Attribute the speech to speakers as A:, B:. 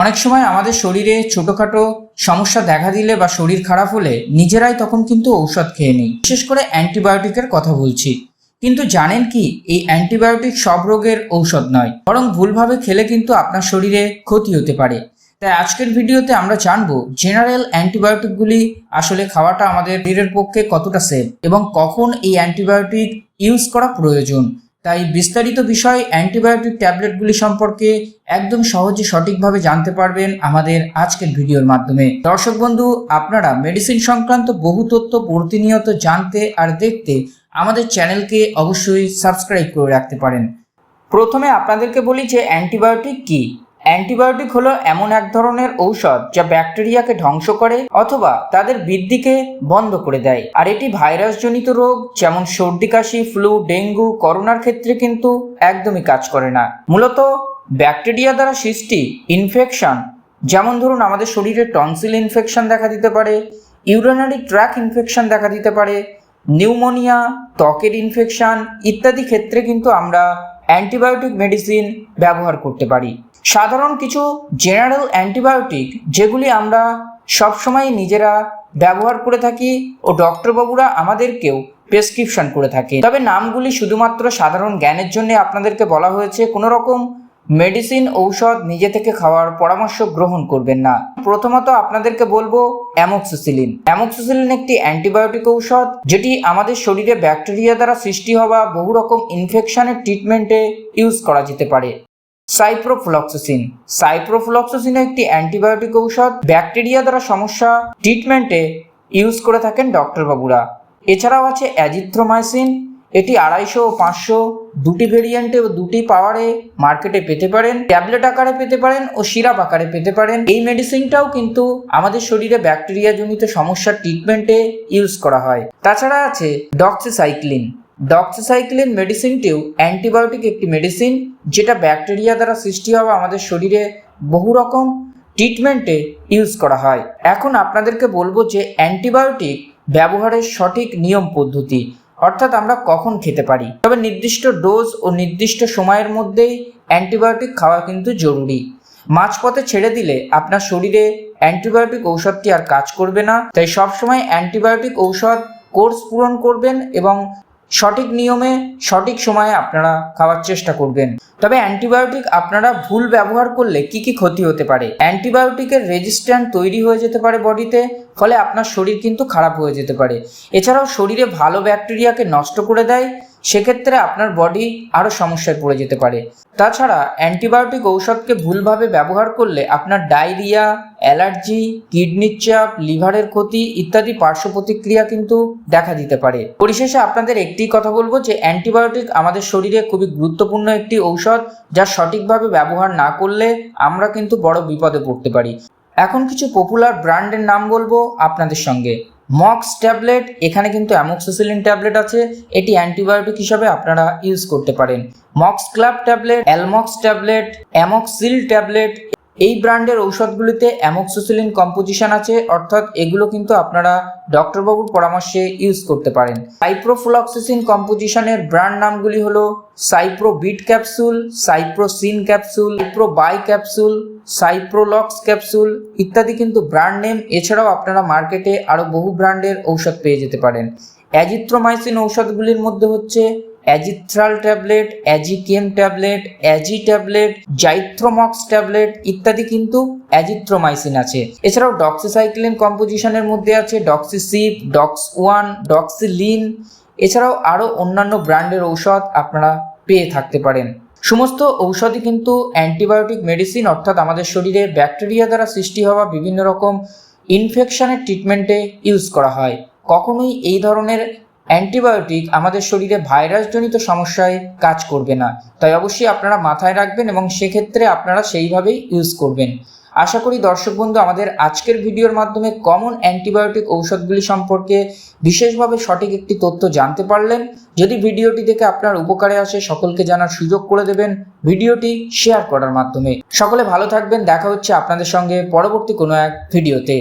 A: অনেক সময় আমাদের শরীরে ছোটখাটো সমস্যা দেখা দিলে বা শরীর খারাপ হলে নিজেরাই তখন কিন্তু ঔষধ খেয়ে নিই। বিশেষ করে অ্যান্টিবায়োটিকের কথা বলছি। কিন্তু জানেন কি? এই অ্যান্টিবায়োটিক সব রোগের ঔষধ নয়। বরং ভুলভাবে খেলে কিন্তু আপনার শরীরে ক্ষতি হতে পারে। তাই আজকের ভিডিওতে আমরা জানব, জেনারেল অ্যান্টিবায়োটিকগুলি আসলে খাওয়াটা আমাদের শরীরের পক্ষে কতটা সেফ এবং কখন এই অ্যান্টিবায়োটিক ইউজ করা প্রয়োজন। তাই বিস্তারিত বিষয় অ্যান্টিবায়োটিক ট্যাবলেটগুলি সম্পর্কে একদম সহজে সঠিকভাবে জানতে পারবেন আমাদের আজকের ভিডিওর মাধ্যমে। দর্শক বন্ধু, আপনারা মেডিসিন সংক্রান্ত বহু তথ্য প্রতিনিয়ত জানতে আর দেখতে আমাদের চ্যানেলকে অবশ্যই সাবস্ক্রাইব করে রাখতে পারেন। প্রথমে আপনাদেরকে বলি যে অ্যান্টিবায়োটিক কি। অ্যান্টিবায়োটিক হলো এমন এক ধরনের ঔষধ যা ব্যাকটেরিয়াকে ধ্বংস করে অথবা তাদের বৃদ্ধিকে বন্ধ করে দেয়। আর এটি ভাইরাসজনিত রোগ, যেমন সর্দি, কাশি, ফ্লু, ডেঙ্গু, করোনার ক্ষেত্রে কিন্তু একদমই কাজ করে না। মূলত ব্যাকটেরিয়া দ্বারা সৃষ্টি ইনফেকশন, যেমন ধরুন আমাদের শরীরে টনসিল ইনফেকশন দেখা দিতে পারে, ইউরিনারি ট্র্যাক ইনফেকশন দেখা দিতে পারে, নিউমোনিয়া, ত্বকের ইনফেকশন ইত্যাদি ক্ষেত্রে কিন্তু আমরা অ্যান্টিবায়োটিক মেডিসিন ব্যবহার করতে পারি। সাধারণ কিছু জেনারেল অ্যান্টিবায়োটিক যেগুলি আমরা সবসময় নিজেরা ব্যবহার করে থাকি ও ডক্টরবাবুরা আমাদেরকেও প্রেসক্রিপশন করে থাকে। তবে নামগুলি শুধুমাত্র সাধারণ জ্ঞানের জন্য আপনাদেরকে বলা হয়েছে। কোনো রকম মেডিসিন, ঔষধ নিজে থেকে খাওয়ার পরামর্শ গ্রহণ করবেন না। প্রথমত আপনাদেরকে বলব অ্যামোক্সিসিলিন। অ্যামোক্সিসিলিন একটি অ্যান্টিবায়োটিক ঔষধ, যেটি আমাদের শরীরে ব্যাকটেরিয়া দ্বারা সৃষ্টি হওয়া বহু রকম ইনফেকশনের ট্রিটমেন্টে ইউজ করা যেতে পারে। সাইপ্রোফ্লক্সিসিন। সাইপ্রোফ্লক্সিসিন একটি অ্যান্টিবায়োটিক ঔষধ, ব্যাকটেরিয়া দ্বারা সমস্যা ট্রিটমেন্টে ইউজ করে থাকেন ডক্টর বাবুরা এছাড়াও আছে অ্যাজিথ্রোমাইসিন এটি আড়াইশো ও পাঁচশো, দুটি ভেরিয়েন্টে ও দুটি পাওয়ারে মার্কেটে পেতে পারেন ট্যাবলেট আকারে পেতে পারেন ও সিরাপ আকারে পেতে পারেন। এই মেডিসিনটাও কিন্তু আমাদের শরীরে ব্যাকটেরিয়া জনিত সমস্যার ট্রিটমেন্টে ইউজ করা হয়। তাছাড়া আছে ডক্সিসাইক্লিন ডক্সিসাইক্লিন মেডিসিনটিও অ্যান্টিবায়োটিক একটি মেডিসিন যেটা ব্যাকটেরিয়া দ্বারা সৃষ্টি হওয়া আমাদের শরীরে বহু রকম ট্রিটমেন্টে ইউজ করা হয়। এখন আপনাদেরকে বলব যে অ্যান্টিবায়োটিক ব্যবহারের সঠিক নিয়ম পদ্ধতি। অর্থাৎ আমরা কখন খেতে পারি। তবে নির্দিষ্ট ডোজ ও নির্দিষ্ট সময়ের মধ্যেই অ্যান্টিবায়োটিক খাওয়া কিন্তু জরুরি। মাঝপথে ছেড়ে দিলে আপনার শরীরে অ্যান্টিবায়োটিক ঔষধটি আর কাজ করবে না। তাই সবসময় অ্যান্টিবায়োটিক ঔষধ কোর্স পূরণ করবেন এবং সঠিক নিয়মে, সঠিক সময়ে আপনারা খাওয়ার চেষ্টা করবেন। তবে অ্যান্টিবায়োটিক আপনারা ভুল ব্যবহার করলে কি কি ক্ষতি হতে পারে? অ্যান্টিবায়োটিকের রেজিস্ট্যান্ট তৈরি হয়ে যেতে পারে বডিতে। ফলে আপনার শরীর কিন্তু খারাপ হয়ে যেতে পারে। এছাড়াও শরীরে ভালো ব্যাকটেরিয়াকে নষ্ট করে দেয়, সেক্ষেত্রে আপনার বডি আরও সমস্যায় পড়ে যেতে পারে। তাছাড়া অ্যান্টিবায়োটিক ঔষধকে ভুলভাবে ব্যবহার করলে আপনার ডায়রিয়া, অ্যালার্জি, কিডনির চাপ, লিভারের ক্ষতি ইত্যাদি পার্শ্ব প্রতিক্রিয়া কিন্তু দেখা দিতে পারে। পরিশেষে আপনাদের একটি কথা বলব যে অ্যান্টিবায়োটিক আমাদের শরীরে খুবই গুরুত্বপূর্ণ একটি ঔষধ, যা সঠিকভাবে ব্যবহার না করলে আমরা কিন্তু বড় বিপদে পড়তে পারি। এখন কিছু পপুলার ব্র্যান্ডের নাম বলব আপনাদের সঙ্গে। মক্স ট্যাবলেট, এখানে কিন্তু অ্যামোক্সিসিলিন ট্যাবলেট আছে। এটি অ্যান্টিবায়োটিক হিসাবে আপনারা ইউজ করতে পারেন। Moxclav tablet, Almox tablet, Amoxil tablet, এই ব্র্যান্ডের ঔষধগুলিতে অ্যামোক্সিসিলিন কম্পোজিশন আছে, অর্থাৎ এগুলো কিন্তু আপনারা ডক্টরবাবুর পরামর্শে ইউজ করতে পারেন। সাইপ্রোফ্লক্সিসিন কম্পোজিশনের ব্র্যান্ড নামগুলি হলো Ciprobid capsule Ciprocin capsule Ciprobay capsule Ciprolox capsule ইত্যাদি কিন্তু ব্র্যান্ড নেম এছাড়াও আপনারা মার্কেটে আরও বহু ব্র্যান্ডের ঔষধ পেয়ে যেতে পারেন। অ্যাজিথ্রোমাইসিন ঔষধগুলির মধ্যে হচ্ছে Azithral tablet Azikem tablet Azee tablet Zithromax tablet ইত্যাদি কিন্তু অ্যাজিথ্রোমাইসিন আছে। এছাড়াও ডক্সিসাইক্লিন কম্পোজিশনের মধ্যে আছে ডক্সিসিপ ডক্স ওয়ান ডক্সিলিন এছাড়াও আরও অন্যান্য ব্র্যান্ডের ঔষধ আপনারা পেয়ে থাকতে পারেন। সমস্ত ঔষধই কিন্তু অ্যান্টিবায়োটিক মেডিসিন, অর্থাৎ আমাদের শরীরে ব্যাকটেরিয়া দ্বারা সৃষ্টি হওয়া বিভিন্ন রকম ইনফেকশনের ট্রিটমেন্টে ইউজ করা হয়। কখনোই এই ধরনের অ্যান্টিবায়োটিক আমাদের শরীরে ভাইরাসজনিত সমস্যায় কাজ করবে না। তাই অবশ্যই আপনারা মাথায় রাখবেন এবং সেক্ষেত্রে আপনারা সেইভাবেই ইউজ করবেন। আশা করি দর্শক বন্ধু, আমাদের আজকের ভিডিওর মাধ্যমে কমন অ্যান্টিবায়োটিক ঔষধগুলি সম্পর্কে বিশেষভাবে সঠিক একটি তথ্য জানতে পারলেন। যদি ভিডিওটি দেখে আপনার উপকারে আসে, সকলকে জানার সুযোগ করে দেবেন ভিডিওটি শেয়ার করার মাধ্যমে। সকলে ভালো থাকবেন, দেখা হচ্ছে আপনাদের সঙ্গে পরবর্তী কোনো এক ভিডিওতে।